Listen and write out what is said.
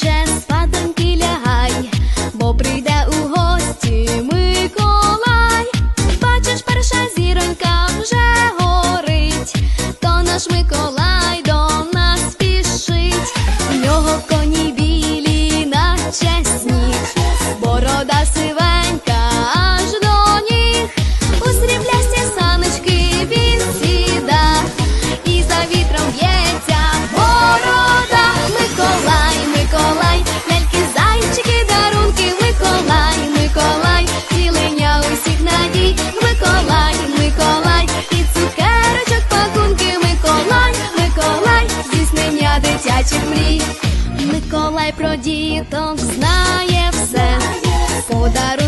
плаче, спатеньки лягай, бо прийде у гості Миколай. Бачиш, перша зіронька вже горить, то наш Миколай до нас спішить, в нього коні білі, наче сніг, борода сива. Про діток знає все. Подарунки